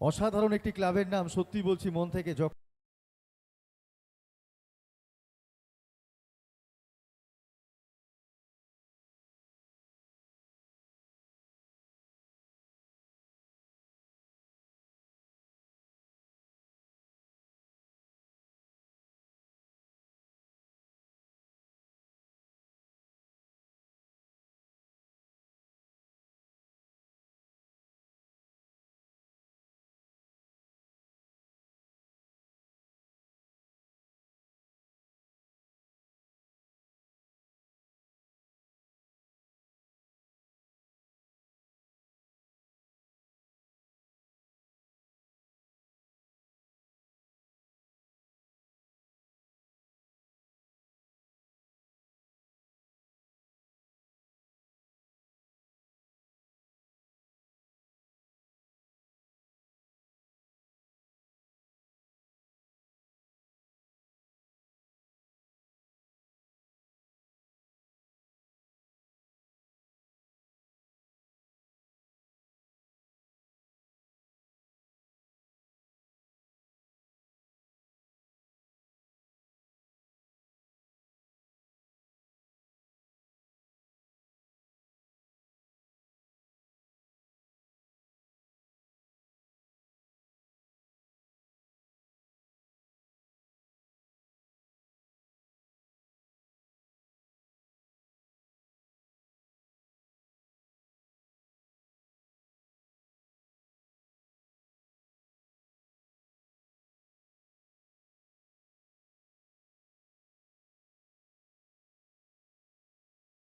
অসাধারণ একটি ক্লাবের নাম সত্যি বলছি মন থেকে যখন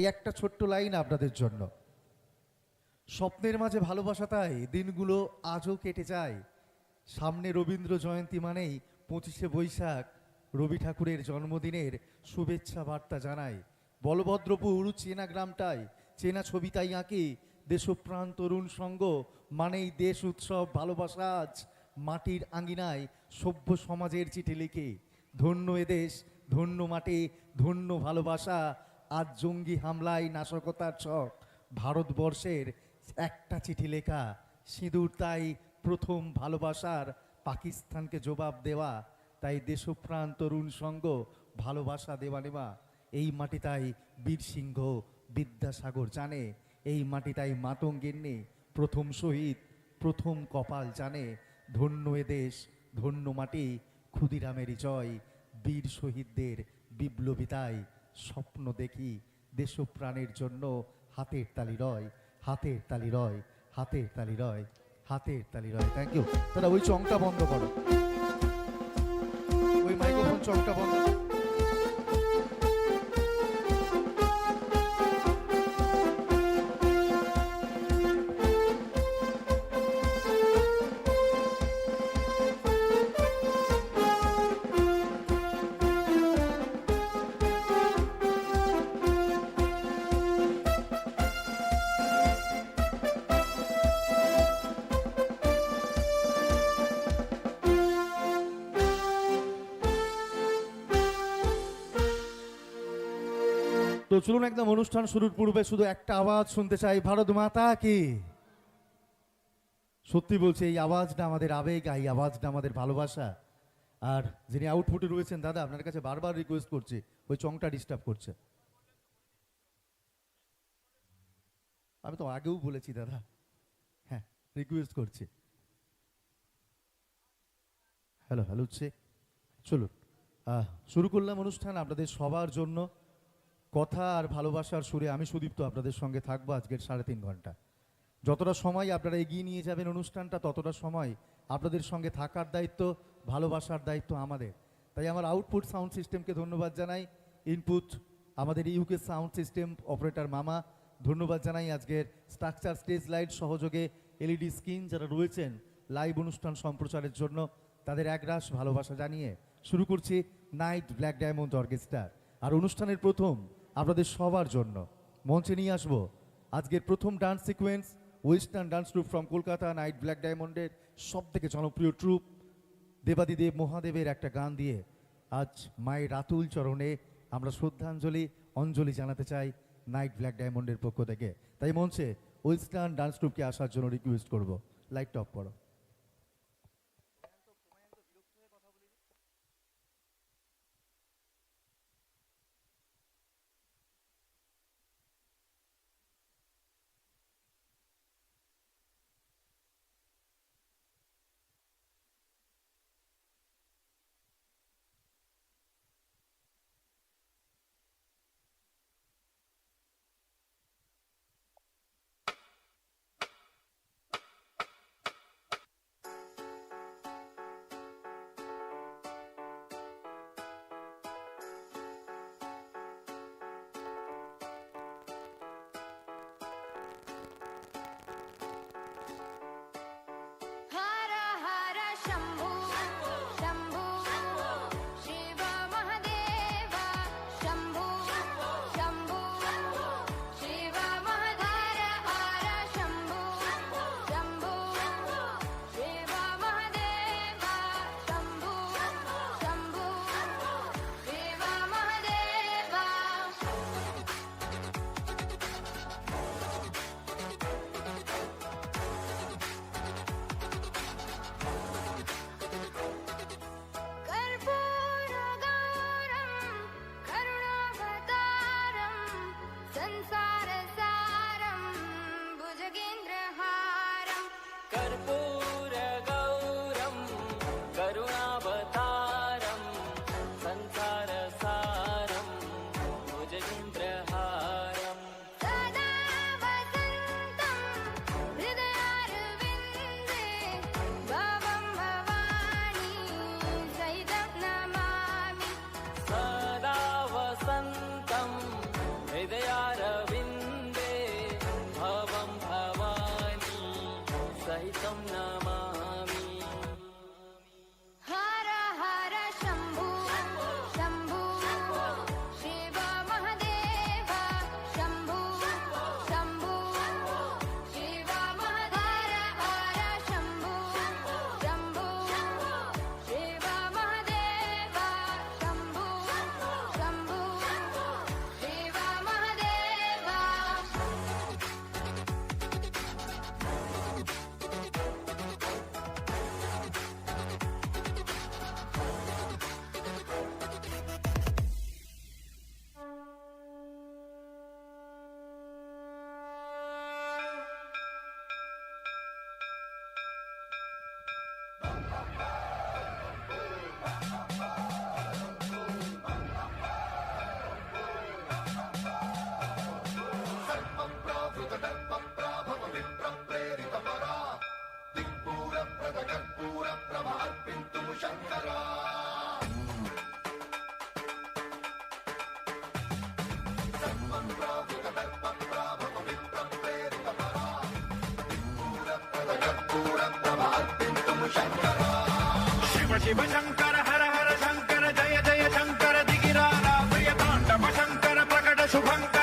এই একটা ছোট্ট লাইন আপনাদের জন্য। স্বপ্নের মাঝে ভালোবাসা তাই, দিনগুলো আজও কেটে যায়। সামনে রবীন্দ্র জয়ন্তী মানেই পঁচিশে বৈশাখ, রবি ঠাকুরের জন্মদিনের শুভেচ্ছা বার্তা জানায় বলভদ্রপুর, চেনা গ্রামটায় চেনা ছবি তাই আঁকি। দেশপ্রাণ তরুণ সঙ্গ মানেই দেশ উৎসব, ভালোবাসা আজ মাটির আঙ্গিনায় সভ্য সমাজের চিঠি লিখে। ধন্য এদেশ ধন্য মাটি, ধন্য ভালোবাসা আজ জঙ্গি হামলায় নাশকতার ছক। ভারতবর্ষের একটা চিঠি লেখা, সিঁদুর তাই প্রথম ভালোবাসার পাকিস্তানকে জবাব দেওয়া, তাই দেশপ্রাণ তরুণ সঙ্গ ভালোবাসা দেওয়া নেওয়া। এই মাটি তাই বীর সিংহ বিদ্যাসাগর জানে, এই মাটি তাই মাতঙ্গিন্নি প্রথম শহীদ, প্রথম কপাল জানে। ধন্য এ দেশ, ধন্য মাটি, ক্ষুদিরামেরই জয়, বীর শহীদদের বিপ্লবিতায় স্বপ্ন দেখি দেশপ্রাণের জন্য হাতের তালি রয়, হাতের তালি রয়, হাতের তালি রয়, হাতের তালি রয়। থ্যাংক ইউ তাহলে ওই চংটা বন্ধ করো। ওই মাইক্রোফোন চংটা বন্ধ চলুন একদম অনুষ্ঠান শুরুর পূর্বে শুধু একটা আওয়াজ শুনতে চাই, ভারত মাতা কি? সত্যি বলছি, এই আওয়াজটা আমাদের আবেগ, এই আওয়াজটা আমাদের ভালোবাসা। আর যিনি আউটপুটে রয়েছেন, দাদা, আপনার কাছে বারবার রিকোয়েস্ট করছি, ওই চংটা ডিস্টার্ব করছে। আমি তো আগেও বলেছি, দাদা। হ্যাঁ রিকোয়েস্ট করছি। হ্যালো হ্যালো চলুন। শুরু করলাম অনুষ্ঠান আপনাদের সবার জন্য। কথা আর ভালোবাসার সুরে আমি সুদীপ্ত আপনাদের সঙ্গে থাকব আজকের সাড়ে তিন ঘণ্টা। যতটা সময় আপনারা এগিয়ে নিয়ে যাবেন অনুষ্ঠানটা, ততটা সময় আপনাদের সঙ্গে থাকার দায়িত্ব, ভালোবাসার দায়িত্ব আমাদের। তাই আমার আউটপুট সাউন্ড সিস্টেমকে ধন্যবাদ জানাই। ইনপুট আমাদের ইউকে সাউন্ড সিস্টেম অপারেটর মামা, ধন্যবাদ জানাই আজকের স্ট্রাকচার স্টেজ লাইট সহযোগে এলইডি স্ক্রিন যারা রয়েছেন লাইভ অনুষ্ঠান সম্প্রচারের জন্য, তাদের একরাশ ভালোবাসা জানিয়ে শুরু করছি নাইট ব্ল্যাক ডায়মন্ড অর্কেস্ট্রা আর অনুষ্ঠানের প্রথম আপনাদের সবার জন্য। মঞ্চে নিয়ে আসব আজকের প্রথম dance sequence western dance troupe from Kolkata Night Black ডায়মন্ডের সব থেকে জনপ্রিয় ট্রুপ দেবাদিদেব মহাদেবের একটা গান দিয়ে আজ মায়ের রাতুল চরণে আমরা শ্রদ্ধাঞ্জলি, অঞ্জলি জানাতে চাই নাইট ব্ল্যাক ডায়মন্ডের পক্ষ থেকে। তাই মঞ্চে ওয়েস্টার্ন ডান্স ট্রুপকে আসার জন্য রিকোয়েস্ট করব। লাইট টপ করো। శివశంకర హర హర శంకర జయ జయ శంకర దిగిరారా ప్రియ తాండవ శంకర ప్రకట శుభంకర.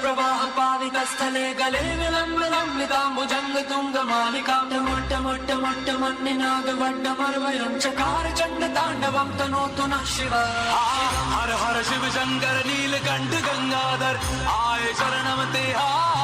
प्रवाहपावितस्थले गले विलम्ब लम्बिताम्बुजङ्गतुङ्गमालिकाटमट्टमट्टमट्टमट्टिनागवड्डमर्वयं चकार चण्डताण्डवं तनोतु नः शिव हर हर शिव शङ्कर नीलकण्ठ गङ्गाधर आय शरणमते आ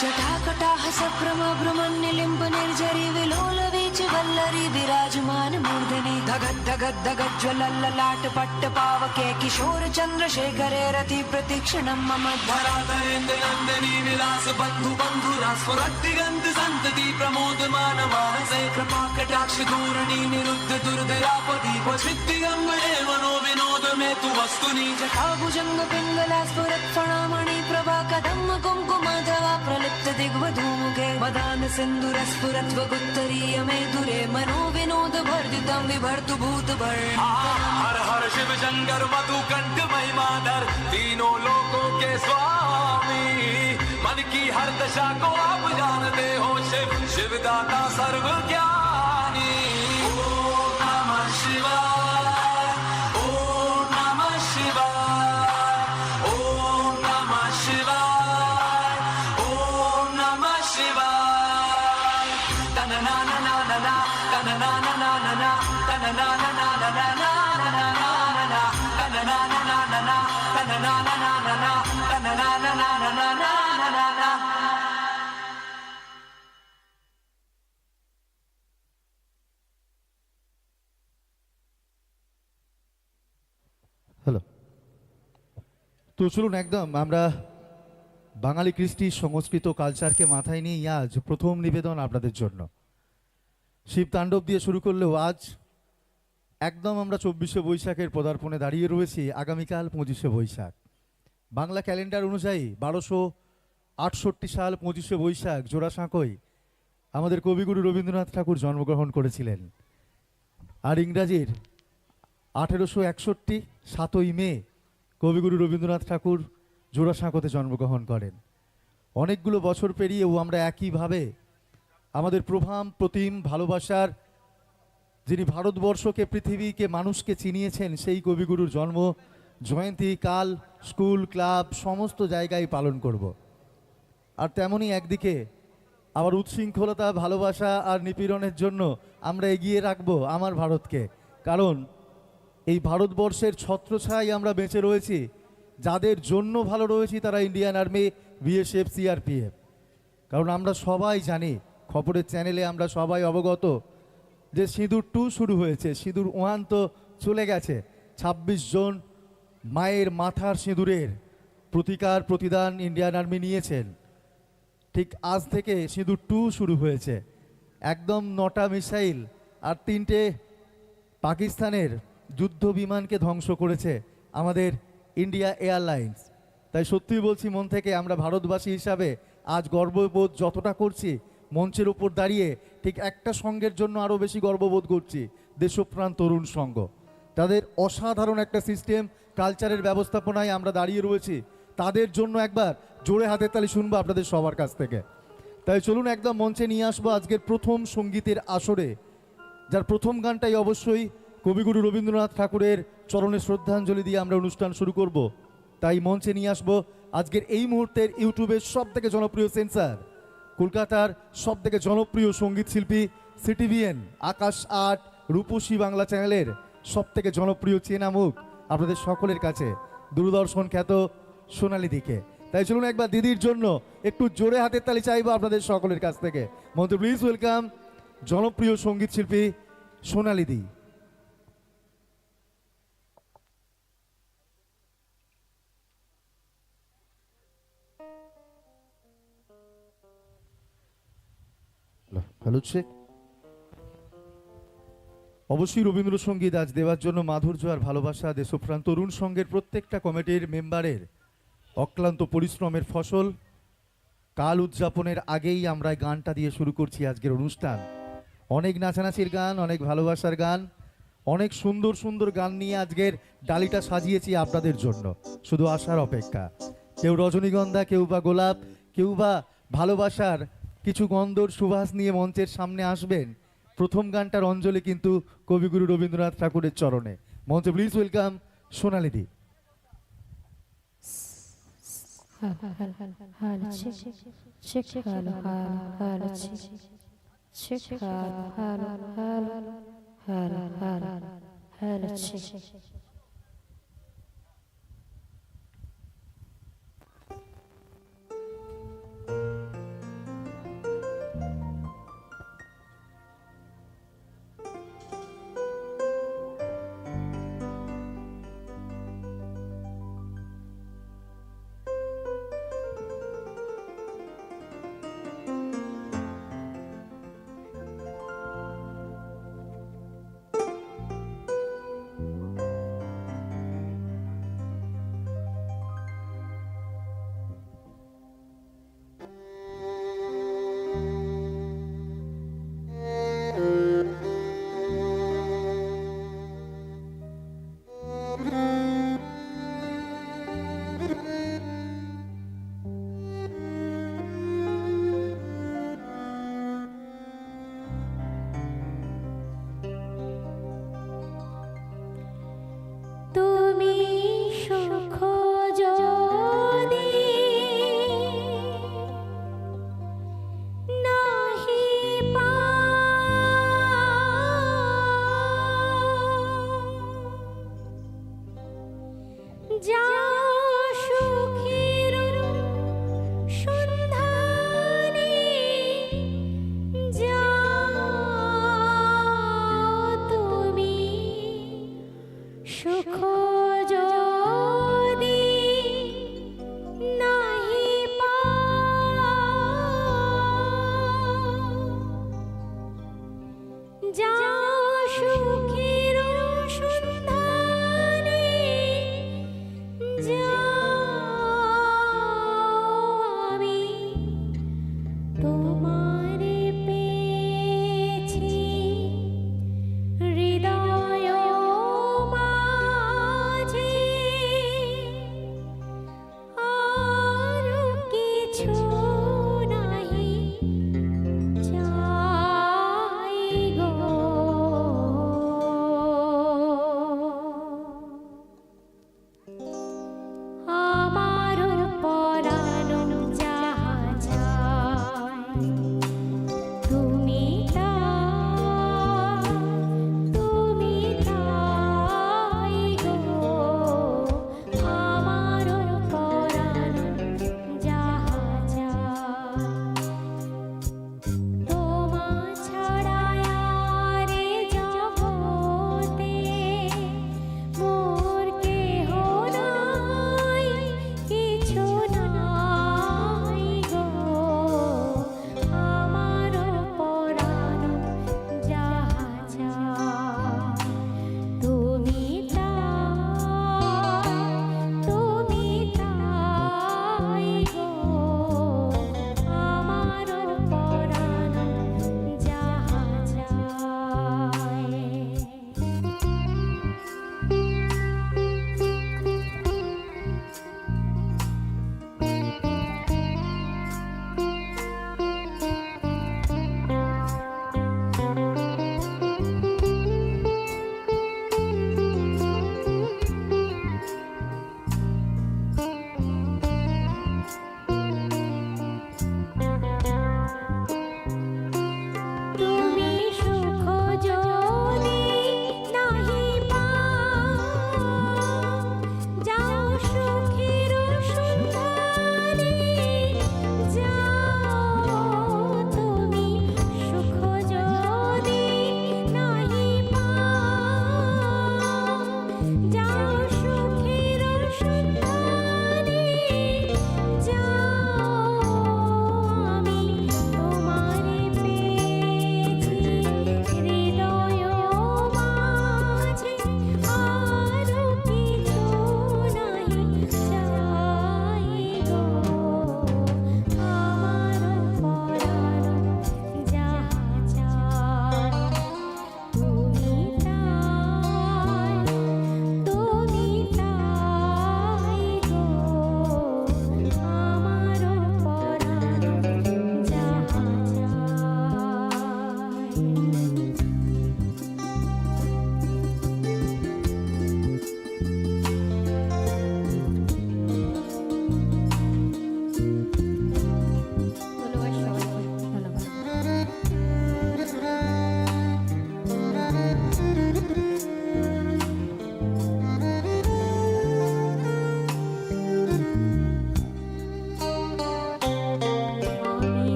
జటాకటాహ సభ్రమ భ్రమం నిలింబ నిర్జరి విలోల వీచి వల్లరి విరాజమాన మూర్ధని ధగద్ధగద్ధగజ్వలల్లలాట పట్ట పావకే కిశోర చంద్రశేఖరే రతి ప్రతిక్షణం మమ ధరాధరేంద్ర నందని విలాస బంధు బంధు రాస్వరక్తి గంధ సంతతి ప్రమోదమాన మానసే కృపాకటాక్ష ధోరణి నిరుద్ధ దుర్దయాపదీప సిద్ధి గంగ మనో में तु वस्तुनि जटाभुजङ्ग पिङ्गला स्फुरत्फणामणि प्रभा कदम्ब कुङ्कुमाधवा प्रलिप्त दिग्वधूमुखे सिन्दूरस्फुरत्वगुत्तरीय मे दुरे मनो विनोद भर्जितं विभर्तु भूत हर हर शिव शंकर मधु कंठ महिमाधर तीनों लोकों के स्वामी मन की हर दशा को आप जानते हो शिव। शिव दाता सर्व ज्ञानी তো চলুন একদম, আমরা বাঙালি কৃষ্টি সংস্কৃত কালচারকে মাথায় নিয়ে আজ প্রথম নিবেদন আপনাদের জন্য। শিব তাণ্ডব দিয়ে শুরু করলেও আজ একদম আমরা চব্বিশে বৈশাখের পদার্পণে দাঁড়িয়ে রয়েছি, আগামীকাল পঁচিশে বৈশাখ। বাংলা ক্যালেন্ডার অনুযায়ী বারোশো আটষট্টি সাল পঁচিশে বৈশাখ জোড়াসাঁকোয় আমাদের কবিগুরু রবীন্দ্রনাথ ঠাকুর জন্মগ্রহণ করেছিলেন। আর ইংরাজির আঠেরোশো একষট্টি সাতই মে কবিগুরু রবীন্দ্রনাথ ঠাকুর জোড়াসাঁকোতে জন্মগ্রহণ করেন। অনেকগুলো বছর পেরিয়েও আমরা একইভাবে আমাদের প্রভাম, প্রতিম ভালোবাসার যিনি ভারতবর্ষকে, পৃথিবীকে, মানুষকে চিনিয়েছেন, সেই কবিগুরুর জন্ম জয়ন্তী কাল, স্কুল, ক্লাব, সমস্ত জায়গায় পালন করব। আর তেমনই একদিকে আবার উচ্ছৃঙ্খলতা ভালোবাসা আর নিপীড়নের জন্য আমরা এগিয়ে রাখব আমার ভারতকে। কারণ এই ভারতবর্ষের ছত্রছায় আমরা বেঁচে রয়েছি। যাদের জন্য ভালো রয়েছি তারা ইন্ডিয়ান আর্মি বিএসএফ সিআরপিএফ কারণ আমরা সবাই জানি, খবরের চ্যানেলে আমরা সবাই অবগত, যে সিঁদুর টু শুরু হয়েছে, সিঁদুর ওয়ান তো চলে গেছে। ২৬ জন মায়ের মাথার সিঁদুরের প্রতিকার, প্রতিদান ইন্ডিয়ান আর্মি নিয়েছেন। ঠিক আজ থেকে সিঁদুর টু শুরু হয়েছে। একদম নটা মিসাইল আর তিনটে পাকিস্তানের যুদ্ধ বিমানকে ধ্বংস করেছে আমাদের ইন্ডিয়া এয়ারলাইন্স। তাই সত্যি বলছি, মন থেকে আমরা ভারতবাসী হিসাবে আজ গর্ববোধ যতটা করছি, মঞ্চের উপর দাঁড়িয়ে ঠিক একটা সঙ্গের জন্য আরও বেশি গর্ববোধ করছি, দেশপ্রাণ তরুণ সংঘ। তাদের অসাধারণ একটা সিস্টেম, কালচারের ব্যবস্থাপনায় আমরা দাঁড়িয়ে রয়েছি। তাদের জন্য একবার জোরে হাতের তালি শুনব আপনাদের সবার কাছ থেকে। তাই চলুন একদম মঞ্চে নিয়ে আসব আজকের প্রথম সঙ্গীতের আসরে, যার প্রথম গানটাই অবশ্যই কবিগুরু রবীন্দ্রনাথ ঠাকুরের চরণে শ্রদ্ধাঞ্জলি দিয়ে আমরা অনুষ্ঠান শুরু করব। তাই মঞ্চে নিয়ে আসব আজকের এই মুহূর্তের ইউটিউবের সব থেকে জনপ্রিয় সেন্সার। কলকাতার সব থেকে জনপ্রিয় সংগীত শিল্পী সিটিভিএন, আকাশ আট, রূপসী বাংলা চ্যানেলের সব থেকে জনপ্রিয় চেনা মুখ আপনাদের সকলের কাছে দূরদর্শন খ্যাত সোনালি দিকে। তাই চলুন একবার দিদির জন্য একটু জোরে হাতের তালি চাইব আপনাদের সকলের কাছ থেকে। মন্ত্রী প্লিজ ওয়েলকাম জনপ্রিয় সংগীত শিল্পী সোনালি দি। হচ্ছে অবশ্যই রবীন্দ্রসঙ্গীত আজ দেওয়ার জন্য মাধুর্য আর ভালোবাসা দেশপ্রাণ তরুণ সংঘের প্রত্যেকটা কমিটির মেম্বারের। অক্লান্ত পরিশ্রমের ফসল, কাল উদযাপনের আগেই আমরা গানটা দিয়ে শুরু করছি আজকের অনুষ্ঠান। অনেক নাচানাচির গান, অনেক ভালোবাসার গান, অনেক সুন্দর সুন্দর গান নিয়ে আজকের ডালিটা সাজিয়েছি আপনাদের জন্য। শুধু আসার অপেক্ষা। কেউ রজনীগন্ধা, কেউ বা গোলাপ, কেউ বা ভালোবাসার কিছু গন্ধর সুবাস নিয়ে মঞ্চের সামনে আসবেন প্রথম গানটার অঞ্জলি কিন্তু কবিগুরু রবীন্দ্রনাথ ঠাকুরের চরণে মঞ্চে প্লিজ ওয়েলকাম সোনালিদি হ্যাঁ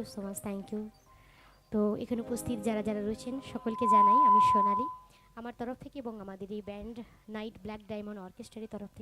you so much thank you তো এখানে উপস্থিত যারা যারা রয়েছেন, সকলকে জানাই আমি সোনালি, আমার তরফ থেকে এবং আমাদের এই ব্যান্ড নাইট ব্ল্যাক ডায়মন্ড অর্কেস্ট্রারের তরফ থেকে